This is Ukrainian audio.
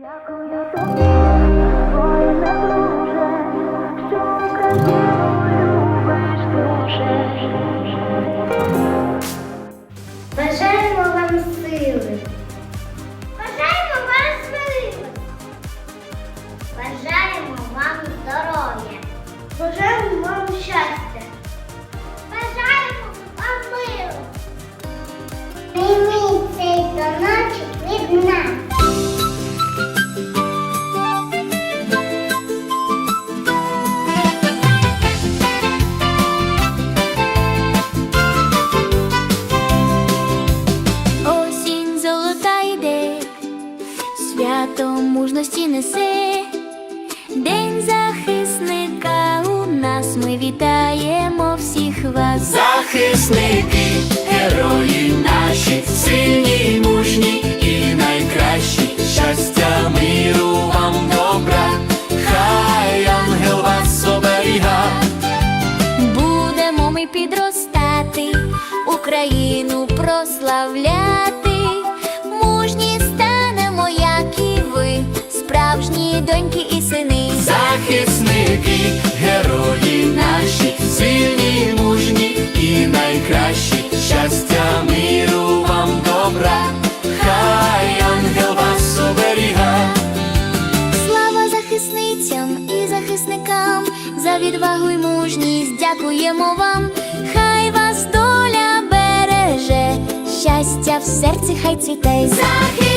Дякую тобі, твоє друже, що Україну свято мужності несе, День захисника у нас ми вітаємо всіх вас. Захисники, герої наші, сильні, мужні і найкращі. Щастя, миру вам добра, хай ангел вас оберіга. Будемо ми підростати, Україну прославляти, справжні доньки і сини. Захисники, герої наші, сильні, мужні і найкращі. Щастя, миру вам добра, хай ангел вас оберіга. Слава захисницям і захисникам за відвагу й мужність дякуємо вам. Хай вас доля береже, щастя в серці хай цвіте. Захисники